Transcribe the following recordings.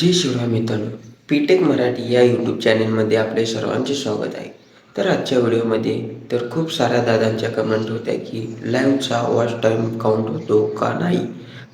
जय शिवराय मित्रांनो. पीटेक मराठी या यूट्यूब चॅनलमध्ये आपले सर्वांचे स्वागत आहे. तर आजच्या व्हिडिओमध्ये तर खूप साऱ्या दादांच्या कमेंट होत्या की लाईव्हचा वॉच टाईम काउंट होतो का नाही?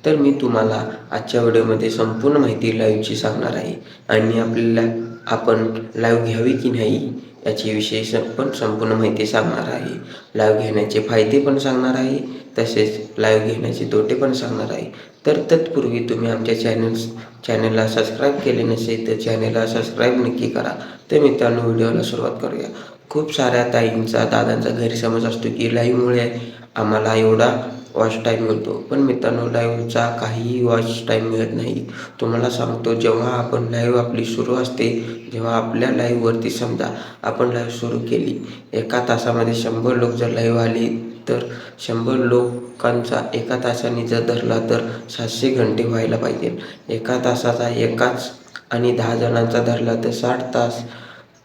तर मी तुम्हाला आजच्या व्हिडिओमध्ये संपूर्ण माहिती लाईव्हची सांगणार आहे. आणि आपल्याला आपण लाईव्ह घ्यावी की नाही याची विषयी पण संपूर्ण माहिती सांगणार आहे. लाईव्ह घेण्याचे फायदे पण सांगणार आहे. तसेच लाईव्ह घेण्याचे तोटे पण सांगणार आहे. तर तत्पूर्वी तुम्ही आमच्या चॅनल्स चॅनलला सबस्क्राईब केले नसेल तर चॅनलला सबस्क्राईब नक्की करा. तर मित्रांनो व्हिडिओला सुरुवात करूया. खूप साऱ्या ताईंचा दादांचा गैरसमज असतो की लाईव्हमुळे आम्हाला एवढा वॉच टाईम मिळतो पण मित्रांनो लाईव्हचा काहीही वॉच टाईम मिळत नाही. तुम्हाला सांगतो जेव्हा आपण लाईव्ह आपली सुरू असते जेव्हा आपल्या लाईव्हवरती समजा आपण लाईव्ह सुरू केली एका तासामध्ये शंभर लोक जर लाईव्ह आले तर शंभर लोकांचा एका तासाने जर धरला तर सातशे घंटे व्हायला पाहिजे. एका तासाचा एकाच आणि दहा जणांचा धरला तर साठ तास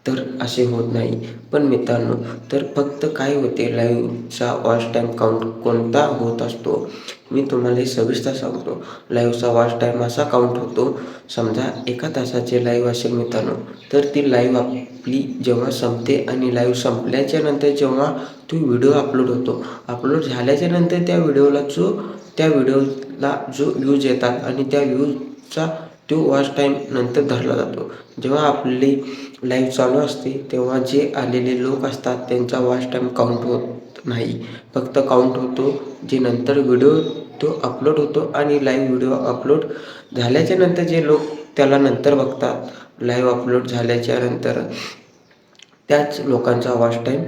तर असे होत नाही. पण मित्रांनो तर फक्त काय होते लाईव्हचा वॉच टाईम काउंट कोणता होत असतो? मी तुम्हाला हे सविस्तर सांगतो. लाईव्हचा वॉच टाईम असा काउंट होतो समजा एका तासाचे लाईव्ह असेल मित्रांनो तर ती लाईव्ह आपली जेव्हा संपते आणि लाईव्ह संपल्याच्या नंतर जेव्हा तो व्हिडिओ अपलोड होतो. अपलोड झाल्याच्यानंतर त्या व्हिडिओला जो त्या व्हिडिओला जो व्ह्यूज येतात आणि त्या व्ह्यूजचा तो वॉच टाईम नंतर धरला जातो. जेव्हा आपली लाईव्ह चालू असते तेव्हा जे आलेले लोक असतात त्यांचा वॉच टाईम काउंट होत नाही. फक्त काउंट होतो जे नंतर व्हिडिओ तो अपलोड होतो आणि लाईव्ह व्हिडिओ अपलोड झाल्याच्यानंतर जे लोक त्याला नंतर बघतात. लाईव्ह अपलोड झाल्याच्यानंतर त्याच लोकांचा वॉच टाईम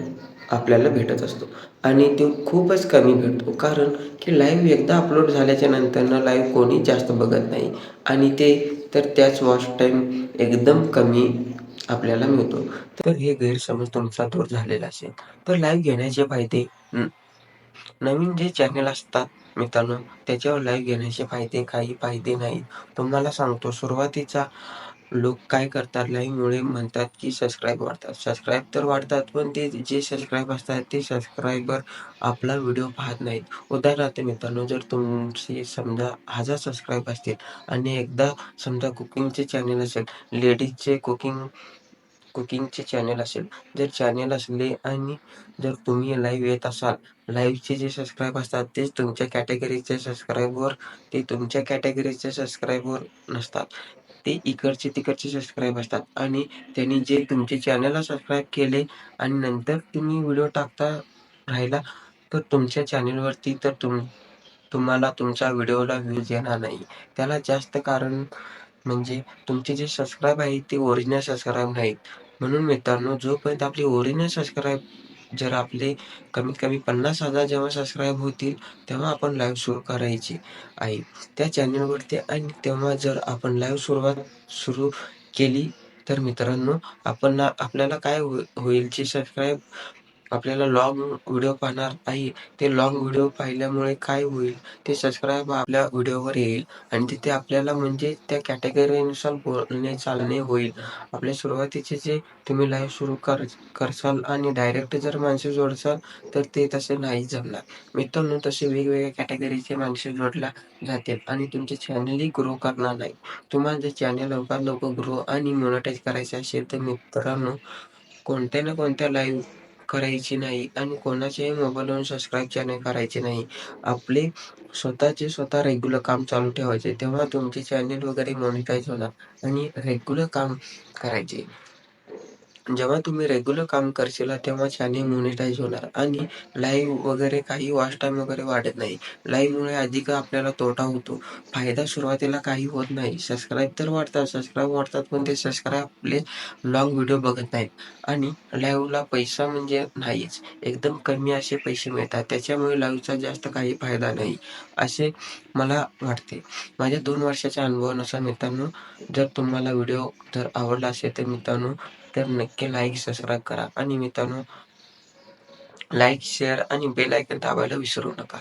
आपल्याला भेटत असतो. आणि तो खूपच कमी भेटतो. कारण की लाईव्ह एकदा अपलोड झाल्याच्या नंतरनं लाईव्ह कोणी जास्त बघत नाही. आणि ते तर त्याच वॉच टाईम एकदम कमी आपल्याला मिळतो. तर हे गैरसमज तुमचा दूर झालेला असेल. तर लाईव्ह घेण्याचे फायदे नवीन जे चॅनल असतात मित्रांनो त्याच्यावर लाईव्ह घेण्याचे फायदे काही फायदे नाहीत. तुम्हाला सांगतो सुरुवातीचा लोक काय करतात लाईव्हमुळे म्हणतात की सबस्क्राईब वाढतात. सबस्क्राईब तर वाढतात पण ते जे सबस्क्राईब असतात ते सबस्क्रायबर आपला व्हिडिओ पाहत नाहीत. उदाहरणार्थ मित्रांनो जर तुमचे समजा हजार सबस्क्राईब असतील आणि एकदा समजा कुकिंगचे चॅनल असेल लेडीजचे कुकिंग कुकिंगचे चॅनल असेल जर चॅनल असले आणि जर तुम्ही लाईव्ह येत असाल लाईव्हचे जे सबस्क्राईब असतात तेच तुमच्या कॅटेगरीचे सबस्क्राईबवर ते तुमच्या कॅटेगरीचे सबस्क्राईबवर नसतात. ते इकडचे तिकडचे सबस्क्राईब असतात. आणि त्यांनी जे तुमचे चॅनलला सबस्क्राईब केले आणि नंतर तुम्ही व्हिडिओ टाकता राहिला तर तुमच्या चॅनलवरती तर तुम तुम्हाला तुमच्या व्हिडिओला व्ह्यूज येणार नाही. त्याला जास्त कारण म्हणजे तुमचे जे सबस्क्राईब आहे ते ओरिजिनल सबस्क्राईब नाहीत. म्हणून मित्रांनो जोपर्यंत आपली ओरिजिनल सबस्क्राईब जर आपले कमीत कमी पन्नास हजार जेव्हा सबस्क्राईब होतील तेव्हा आपण लाईव्ह सुरू करायची आहे. त्या चॅनलवरती आणि तेव्हा जर आपण लाईव्ह सुरुवात सुरू केली तर मित्रांनो आपण आपल्याला काय हो- होईल जे सबस्क्राईब आपल्याला लॉंग व्हिडिओ पाहणार आहे ते लॉंग व्हिडिओ पाहिल्यामुळे काय होईल? ते सबस्क्राईब आपल्या व्हिडिओवर येईल आणि तिथे आपल्याला म्हणजे त्या कॅटेगरीनुसार बोलणे चालणे होईल. आपल्या सुरुवातीचे जे तुम्ही लाईव्ह सुरू कर करसाल आणि डायरेक्ट जर माणसे जोडसाल तर ते तसे नाही जमणार. मित्रांनो तसे वेगवेगळ्या कॅटेगरीचे माणसे जोडल्या जातील आणि तुमचे चॅनलही ग्रो करणार नाही. तुम्हाला जर चॅनल लवकर लवकर ग्रो आणि मोनिटाईज करायचे असेल तर मित्रांनो कोणत्या ना कोणत्या लाईव्ह करायची नाही आणि कोणाच्याही मोबाईलवरून सबस्क्राईब चॅनल करायचे नाही. आपले स्वतःचे स्वतः रेग्युलर काम चालू ठेवायचे. तेव्हा तुमचे चॅनल वगैरे मॉनिटाईज होणार आणि रेग्युलर काम करायचे. जेव्हा तुम्ही रेग्युलर काम करशील तेव्हा चॅनल मोनिटाईज होणार आणि लाईव्ह वगैरे काही वॉच टाईम वगैरे वाढत नाही. लाईव्हमुळे अधिक आपल्याला तोटा होतो. फायदा सुरुवातीला काही होत नाही. सबस्क्राईब तर वाढतात. सबस्क्राईब वाढतात पण ते सबस्क्राईब आपले लॉंग व्हिडिओ बघत नाहीत. आणि लाईव्हला पैसा म्हणजे नाहीच. एकदम कमी असे पैसे मिळतात. त्याच्यामुळे लाईव्हचा जास्त काही फायदा नाही असे मला वाटते. माझ्या दोन वर्षाच्या अनुभवानुसार मित्रांनो जर तुम्हाला व्हिडिओ जर आवडला असेल तर मित्रांनो तर नक्की लाईक सबस्क्राईब करा. आणि मित्रांनो लाईक शेअर आणि बेल आयकन दाबायला विसरू नका.